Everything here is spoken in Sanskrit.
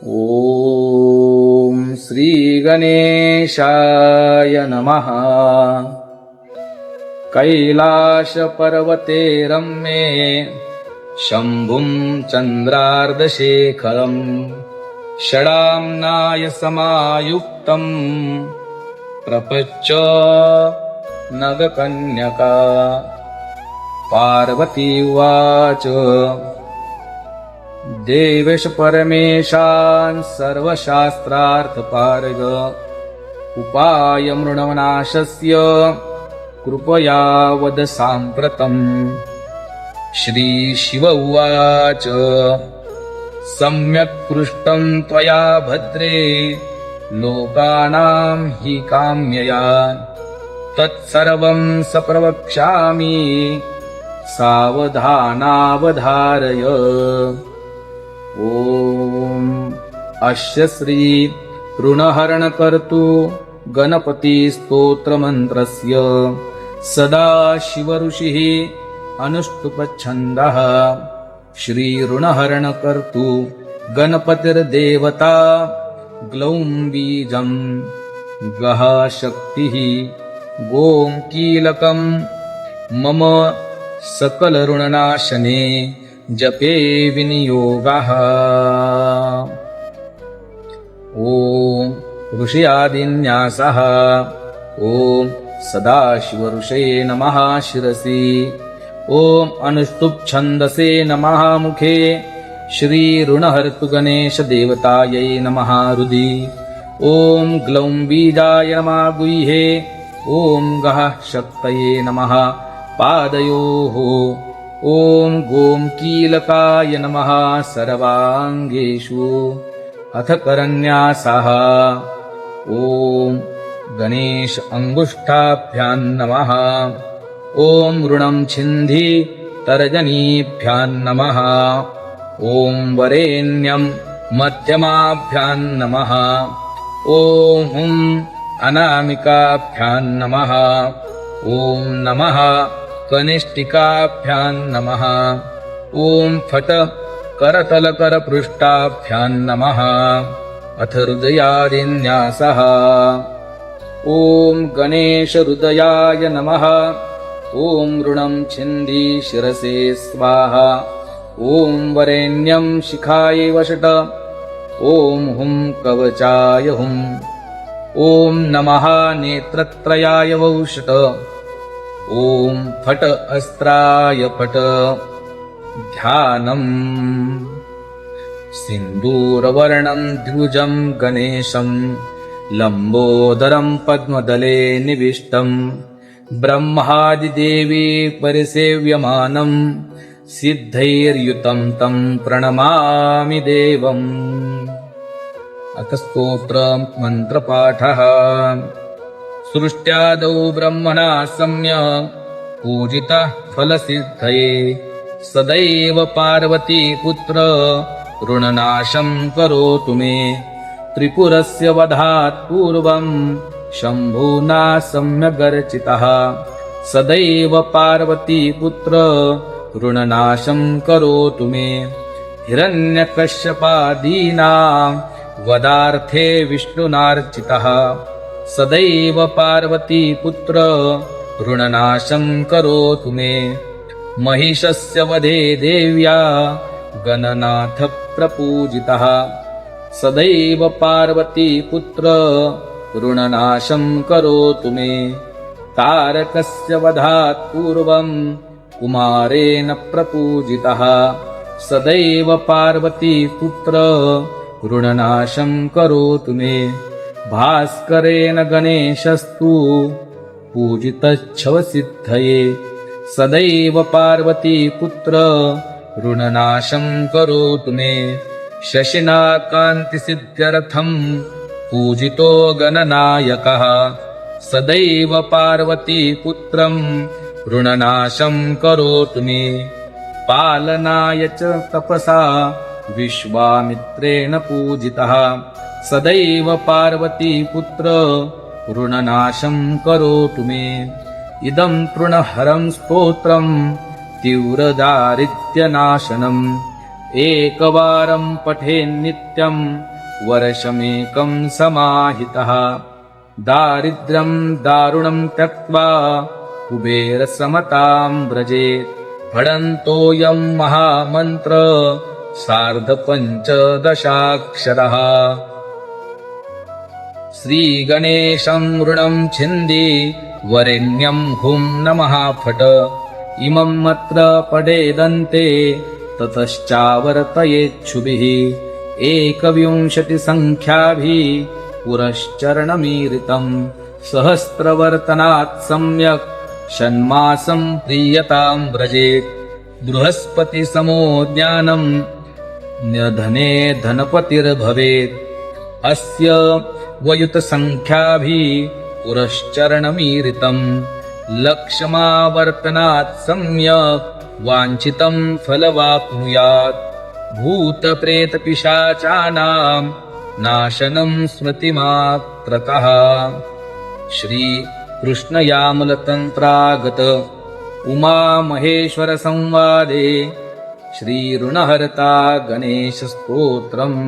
ॐ श्रीगणेशाय नमः। कैलासपर्वते रम्ये शम्भुं चन्द्रार्धशेखरम् षडाम्नाय समायुक्तम् प्रपच्च नगकन्यका। पार्वती उवाच देवेश परमेशान् सर्वशास्त्रार्थपारग। उपायमृणवनाशस्य कृपया वद साम्प्रतम् श्रीशिव उवाच। सम्यक् पृष्टम् त्वया भद्रे लोकानाम् हि काम्यया। तत्सर्वम् सप्रवक्ष्यामि सावधानावधारय। अस्य श्री ऋणहरणकर्तु गणपतिस्तोत्रमन्त्रस्य सदा शिवऋषिः अनुष्टुपच्छन्दः श्रीऋणहरणकर्तु गणपतिर्देवता ग्लौं बीजम् गहा शक्तिः गों कीलकम्। मम सकलऋणनाशने जपे विनियोगः। ॐ ऋषयादिन्यासः। ॐ सदाशिवऋषये नमः शिरसि। ॐ अनुष्टुप्छन्दसे नमः मुखे। श्रीऋणहर्तुगणेशदेवतायै नमः हृदि ॐ ग्लौं बीजाय नमः गुह्ये। ॐ गः शक्तये नमः पादयोः। ॐ गों कीलकाय नमः सर्वाङ्गेषु अथ करन्यासः। ॐ गणेश अङ्गुष्ठाभ्यां नमः। ॐ ऋणं छिन्धि तर्जनीभ्यां नमः। ॐ वरेण्यं मध्यमाभ्यां नमः। ॐ अनामिकाभ्यां नमः। ॐ नमः। कनिष्ठिकाभ्यां नमः। ॐ फट करतलकरपृष्ठाभ्यां नमः अथ हृदयादिन्यासः। ॐ गणेशहृदयाय नमः। ॐ ऋणं छिन्धि शिरसे स्वाहा। ॐ वरेण्यं शिखाय वषट। ॐ हुं कवचाय हुम् ॐ नमः नेत्रत्रयाय वौषट। ॐ फट अस्त्राय फट ध्यानम्। सिन्दूरवर्णं द्विजं गणेशम्। लम्बोदरं पद्मदले निविष्टम्। ब्रह्मादिदेवी परिसेव्यमानम्। सिद्धैर्युतं तं प्रणमामि देवम्। अथ स्तोत्रम् मन्त्रपाठः। सृष्ट्यादौ ब्रह्मणा सम्य पूजितः फलसिद्धये सदैव पार्वती पुत्र ऋणनाशं करोतु मे। त्रिपुरस्य वधात् पूर्वम् शम्भुना सम्यगर्चितः। सदैव पार्वती पुत्र ऋणनाशं करोतु मे। हिरण्यकश्यपादीनां वदार्थे विष्णुनार्चितः। सदैव पार्वती पुत्र ऋणनाशं करोतु मे महिषस्य वधे देव्या गणनाथप्रपूजितः। सदैव पार्वती पुत्र ऋणनाशं करोतु मे। तारकस्य वधात् पूर्वम् कुमारेण प्रपूजितः। सदैव पार्वती पुत्र ऋणनाशं करोतु मे। भास्करेण गणेशस्तु पूजितच्छवसिद्धये सदैव पार्वती पुत्र ऋणनाशं करोतु मे शशिनाकान्तिसिद्ध्यर्थं पूजितो गणनायकः। सदैव पार्वती पुत्रं ऋणनाशं करोतु मे पालनाय च तपसा विश्वामित्रेण पूजितः। सदैव पार्वती पुत्र ऋणनाशं करोतु मे इदं तृणहरं स्तोत्रम् तीव्रदारिद्र्यनाशनम् एकवारं पठेन्नित्यं वर्षमेकं समाहितः। दारिद्र्यं दारुणं त्यक्त्वा कुबेरसमतां व्रजेत्। पठन्तोऽयं महामन्त्र सार्धपञ्चदशाक्षरः। श्रीगणेशं ऋणं छिन्दि वरेण्यं हुं नमः फट। इमम् अत्र पडेदन्ते ततश्चावर्तयेच्छुभिः एकविंशतिसङ्ख्याभिः पुरश्चरणमीरितम् सहस्रवर्तनात् सम्यक्। षण्मासं प्रीयताम् व्रजेत् बृहस्पतिसमो ज्ञानम् निर्धने धनपतिर्भवेत्। अस्य वयुतसङ्ख्याभिः पुरश्चरणमीरितम् लक्ष्मावर्तनात् सम्यक् वाञ्छितं फलवाप्नुयात् भूतप्रेतपिशाचानां नाशनं स्मृतिमात्रतः श्रीकृष्णयामलतन्त्रागत उमामहेश्वरसंवादे श्रीऋणहर्ता गणेशस्तोत्रम्